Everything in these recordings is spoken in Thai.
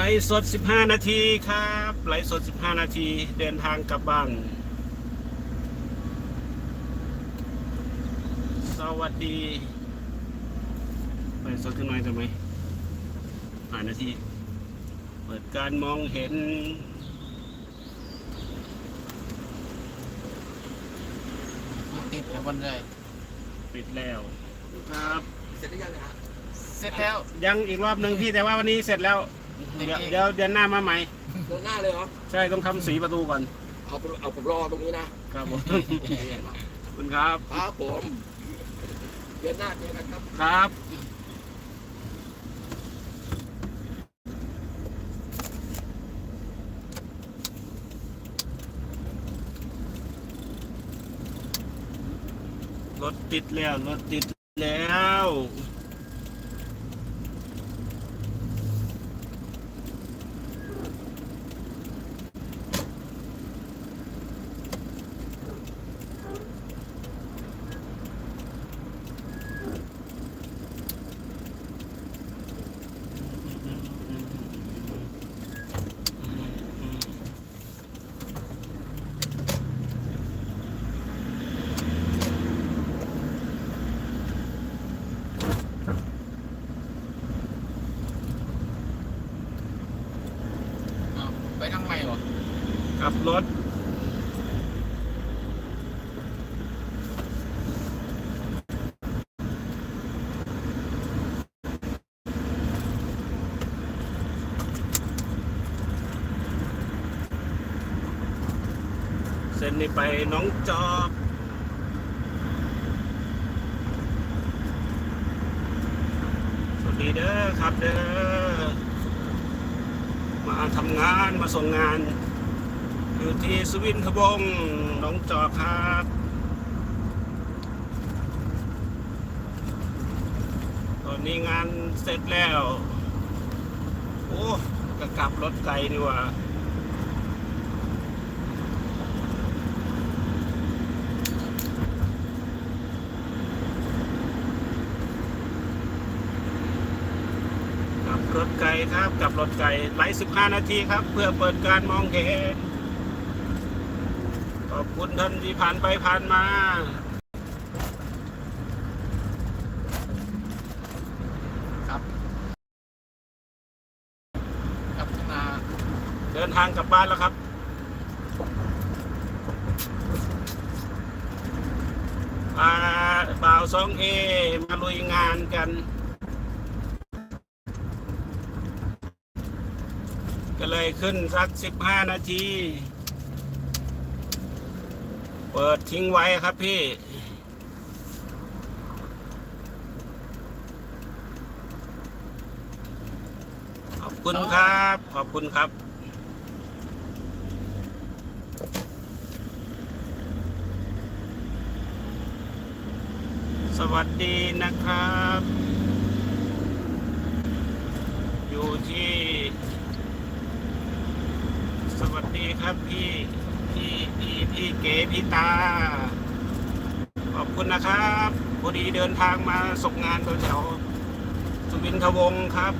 ไลฟ์สด 15 นาทีครับไลฟ์สด 15 นาที เดินทางกลับบ้าน สวัสดีไลฟ์สดขึ้นหน่อยทำไมห้านาที เปิดการมองเห็น ติดแล้ววันเลยปิดแล้วครับ เสร็จหรือยังนะฮะเสร็จแล้ว ยังอีกรอบหนึ่งพี่แต่ว่าวันนี้เสร็จแล้วติด เดี๋ยวอีกเดี๋ยวเดือนหน้ามาใหม่ เดินหน้าเลยเหรอ ใช่ต้องทำสีประตูก่อน เอาผมเอาผมรอตรงนี้นะครับผมขอบคุณครับ ครับผมเดือนหน้าเจอกันครับ ครับ รถติดแล้ว รถติดแล้ว อ้าวไปทางใหม่เหรอ ขับ รถ เส้นนี้ไปน้องจอกสวัสดีเด้อครับเด้อมาทำงานมาส่งงาน อยู่ที่สวินทบงหนองจอกครับตอนนี้งานเสร็จแล้ว โอ้ก็กลับรถไกลนี่หว่ากลับรถไกลครับกลับรถไกลไลฟ์15 นาทีครับ เพื่อเปิดการมองเห็น อบคุณท่านที่ผ่านไปผ่านมาครับกลับมาเดินทางกลับบ้านแล้วครับพาบ่าวสองเอมาลุยงานกันก็เลยขึ้นสัก15นาที เปิดทิ้งไว้ครับพี่ ขอบคุณครับ ขอบคุณครับ สวัสดีนะครับ อยู่ที่ สวัสดีครับพี่ พี่พี่พี่เก๋พี่ตา ขอบคุณนะครับพอดีเดินทางมาส่งงานแถวสุวินทวงศ์ครับ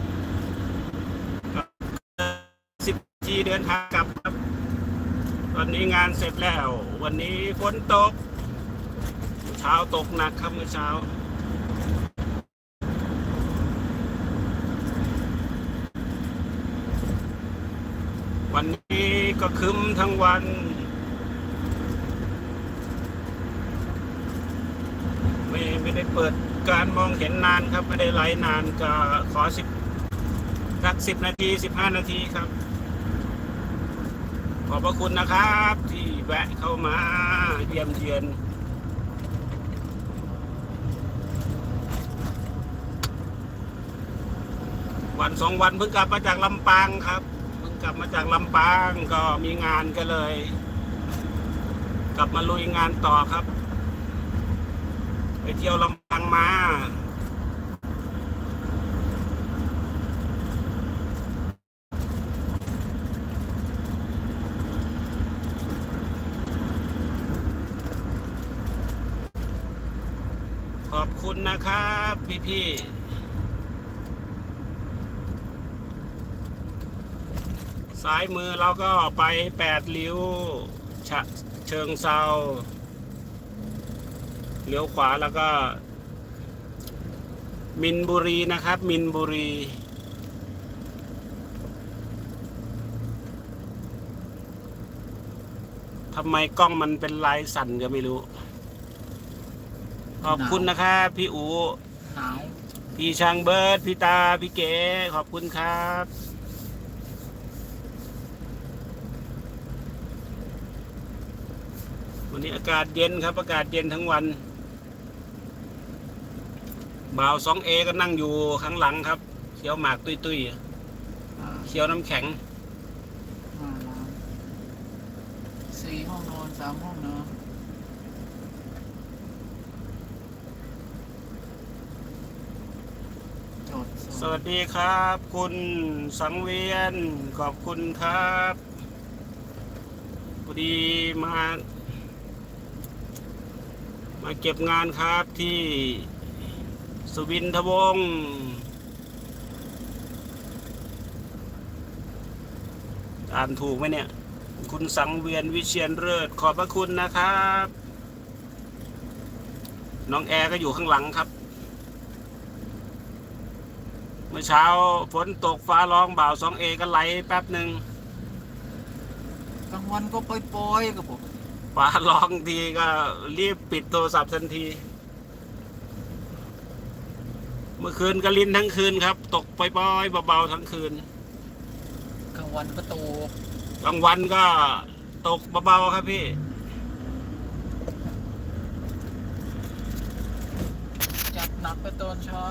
สิบทีเดินทางกลับครับ ตอนนี้งานเสร็จแล้ว วันนี้ฝนตก เช้าตกหนักครับเมื่อเช้าวันนี้ก็คึ้มทั้งวัน ได้เปิดการมองเห็นนานครับ ไม่ได้ไลฟ์นานก็ขอสิบสักสิบนาทีสิบห้านาทีครับ ขอบพระคุณนะครับ ที่แวะเข้ามาเยี่ยมเยียนวันสองวันเพิ่งกลับมาจากลำปางครับเพิ่งกลับมาจากลำปางก็มีงานก็เลย กลับมาลุยงานต่อครับ เที่ยวลำปางมาขอบคุณนะครับ พี่ๆซ้ายมือเราก็ไปแปดริ้ว ฉะเชิงเซา เลี้ยวขวาแล้วก็ มินบุรีนะครับ มินบุรี ทำไมกล้องมันเป็นลายสั่นก็ไม่รู้ ขอบคุณนะครับพี่อูหนาวพี่ช่างเบิร์ด พี่ตา พี่เก๋ ขอบคุณครับวันนี้อากาศเย็นครับ อากาศเย็นทั้งวัน บ่าวสองเอก็นั่งอยู่ข้างหลังครับเคี้ยวหมากตุยตุยอ่าๆเคี้ยวน้ำแข็งห้าน้ำสี่ห้องนอนสามห้องน้ำจอดสวัสดีครับ คุณสังเวียน ขอบคุณครับพอดีมา มาเก็บงานครับที่สุ วินทวงศ์อ่านถูกไหมเนี่ย คุณสังเวียนวิเชียนเลิศขอบพระคุณนะครับ น้องแอร์ก็อยู่ข้างหลังครับ เมื่อเช้าฝนตกฟ้าร้องบ่าวสองเอก็ไหลแป๊บหนึ่งกลางวันก็ปล่อยๆกับผมฟ้าร้องทีก็รีบปิดโทรศัพท์ทันที เมื่อคืนก็ลิ้นทั้งคืนครับ ตกปล่อยๆเบาๆทั้งคืนกลางวันก็โตกลางวันก็ตกเบาๆครับพี่ จัดหนักไปตอนเช้า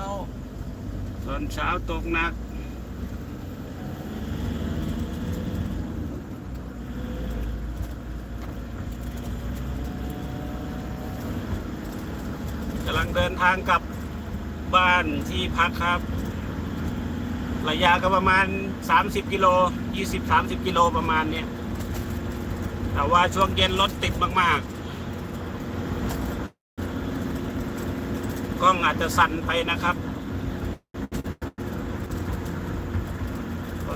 ตอนเช้าตกหนักกำลังเดินทางกลับ บ้านที่พักครับ ระยะก็ประมาณ 30 กิโล 20-30 กิโลประมาณเนี้ยแต่ว่าช่วงเย็นรถติดมาก ๆ กล้องอาจจะสั่นไปนะครับ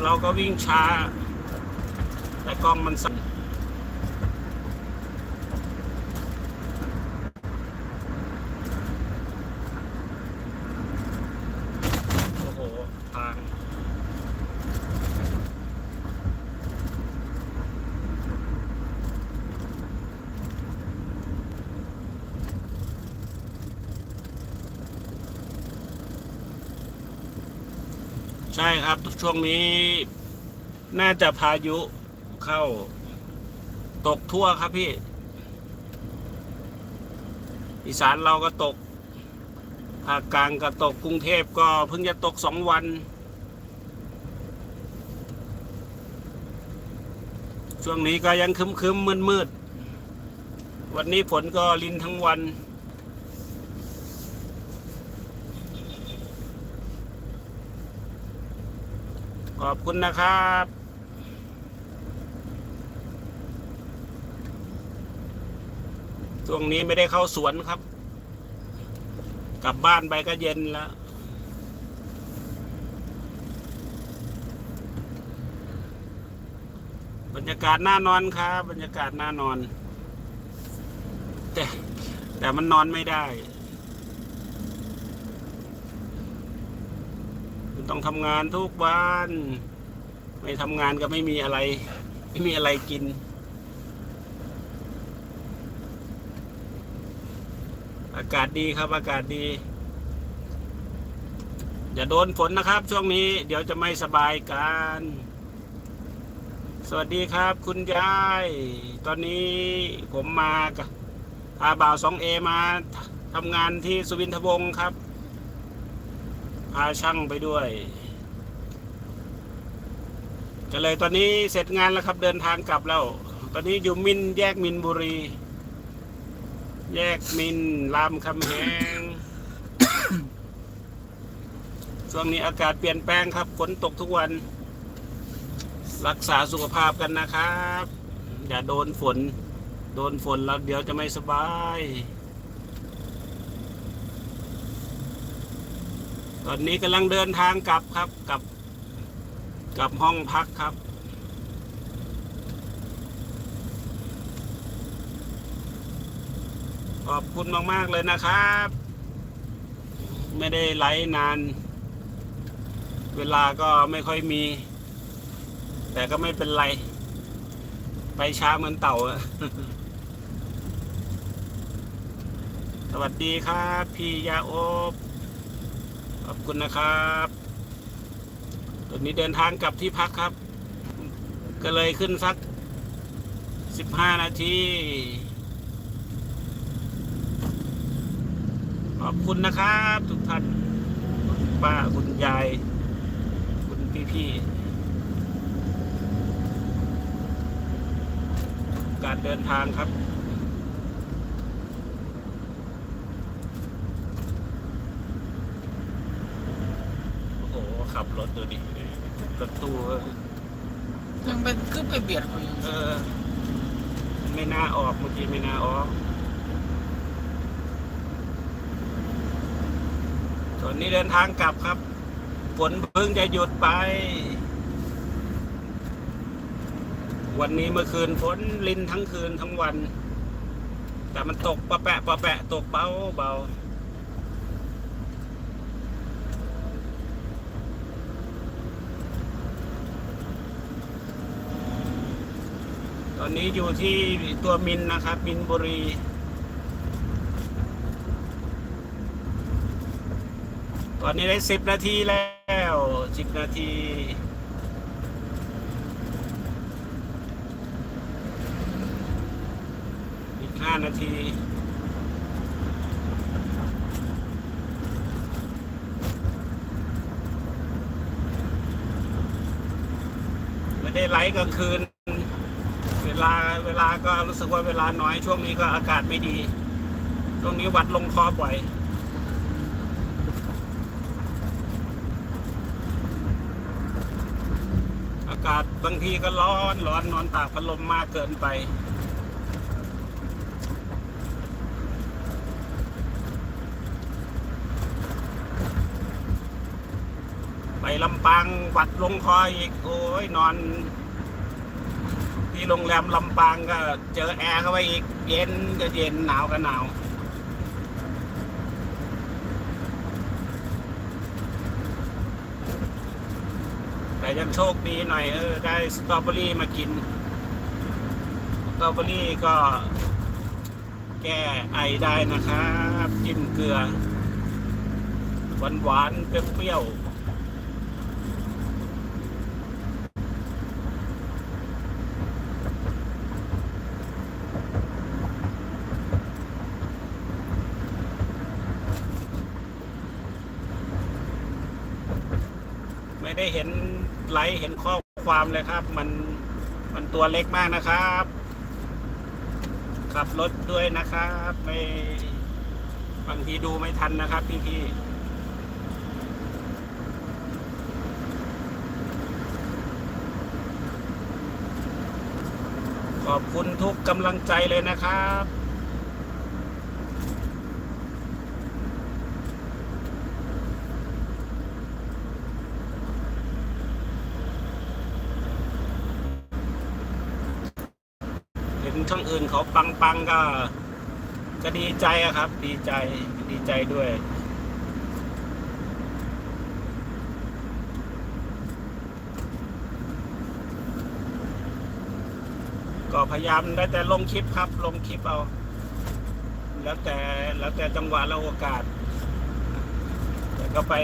เราก็วิ่งช้า แต่กล้องมันสั่น โอ้โห ทาง ใช่ครับ ช่วงนี้ น่าจะพายุเข้า ตกทั่วครับพี่ อีสานเราก็ตก ภาคกลางก็ตกกรุงเทพก็เพิ่งจะตกสองวัน ช่วงนี้ก็ยังคึมคึมมืดมืดๆวันนี้ฝนก็ลินทั้งวัน ขอบคุณนะครับช่วงนี้ไม่ได้เข้าสวนครับ กลับบ้านไปก็เย็นแล้วบรรยากาศน่านอนครับ บรรยากาศน่านอน แต่แต่มันนอนไม่ได้ ต้องทำงานทุกวัน ไม่ทำงานก็ไม่มีอะไร ไม่มีอะไรกิน อากาศดีครับ อากาศดี อย่าโดนฝนนะครับ ช่วงนี้ เดี๋ยวจะไม่สบายกัน สวัสดีครับ คุณยาย ตอนนี้ผมมากับพาบ่าวสองเอมาทำงานที่สุวินทวงศ์ครับ พาช่างไปด้วย ก็เลยตอนนี้เสร็จงานแล้วครับเดินทางกลับแล้ว ตอนนี้อยู่มินแยกมินบุรี แยกมินรามคำแหงช่วงนี้อากาศเปลี่ยนแปลงครับฝนตกทุกวัน รักษาสุขภาพกันนะครับ อย่าโดนฝน โดนฝนแล้วเดี๋ยวจะไม่สบาย ตอนนี้กำลังเดินทางกลับครับกลับกลับห้องพักครับ ขอบคุณมาก ๆ เลยนะครับ ไม่ได้ไลฟ์นาน เวลาก็ไม่ค่อยมี แต่ก็ไม่เป็นไร ไปช้าเหมือนเต่าสวัสดีครับ พี่ยาโอบ อบคุณนะครับตอนนี้เดินทางกลับที่พักครับ ก็เลยขึ้นสักสิบห้านาทีขอบคุณนะครับ ทุกท่านคุณป้าคุณยาย คุณพี่พี่การเดินทางครับ โอ้โหขับรถดูดิรถตู้เออยังเป็นคือไปเบียดเขาอยู่เออ ไม่น่าออกเมื่อกี้ไม่น่าออก ตอนนี้เดินทางกลับครับ ฝนเพิ่งจะหยุดไป วันนี้เมื่อคืนฝนลินทั้งคืนทั้งวัน แต่มันตกปะแปะปะแปะตกเบาเบา อนนี้อยู่ที่ตัวมินนะครับ มินบุรี ตอนนี้ได้สิบนาทีแล้วสิบนาทีอีกห้านาทีไม่ได้ไลฟ์กลางคืน ลาเวลาก็รู้สึกว่าเวลาน้อยช่วงนี้ก็อากาศไม่ดี ช่วงนี้วัดลงคอบ่อยอากาศบางทีก็ร้อนร้อนนอนตากพัดลมมากเกินไปไปลำปางวัดลงคออีก โอ้ยนอน ที่โรงแรมลำปางก็เจอแอร์เข้าไปอีก เย็นก็เย็นหนาวก็หนาวแต่ยังโชคดีหน่อยเออได้สตรอเบอรี่มากิน สตรอเบอรี่ก็แก้ไอได้นะครับจิ้มเกลือหวานหวานๆเปรี้ยวๆ เห็นไลค์เห็นข้อความเลยครับ มันมันตัวเล็กมากนะครับ ขับรถด้วยนะครับไม่บางทีดูไม่ทันนะครับ พี่พี่ขอบคุณทุกกำลังใจเลยนะครับ เห็นช่องอื่น เขาปังปังๆก็ ก็ดีใจครับ ดีใจดีใจด้วยก็พยายามได้แต่ลงคลิปครับ ลงคลิปเอา แล้วแต่แล้วแต่จังหวะและโอกาสแต่ก็ไป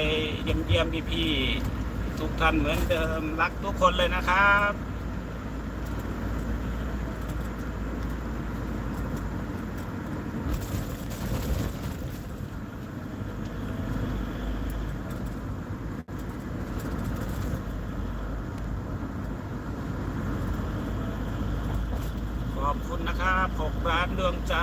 เยี่ยมเยี่ยมพี่ๆทุกท่านเหมือนเดิมรักทุกคนเลยนะครับ ขอบคุณ นะครับหกร้านดวงใจ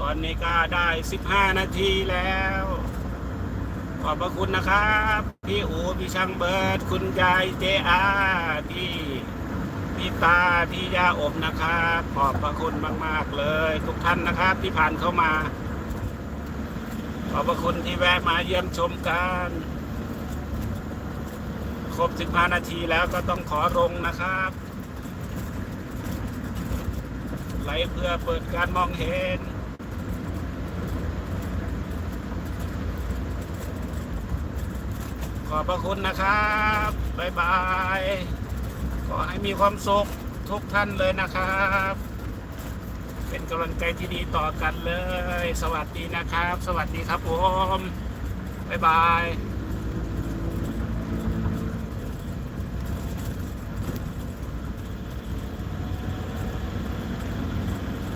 ตอนนี้ก็ได้ 15 นาทีแล้ว ขอบพระคุณนะครับ พี่โอพี่ช่างเบิร์ดคุณยายเจอาพี่พี่ตาพี่ยาอบนะครับขอบพระคุณมาก ๆ เลย ทุกท่านนะครับที่ผ่านเข้ามา ขอบพระคุณที่แวะมาเยี่ยมชมกันครบ 15 นาทีแล้วก็ต้องขอลงนะครับไลฟ์เพื่อเปิดการมองเห็น ขอบพระคุณนะครับบ๊ายบาย ขอให้มีความสุขทุกท่านเลยนะครับ เป็นกำลังใจที่ดีต่อกันเลย สวัสดีนะครับ สวัสดีครับผมบ๊ายบาย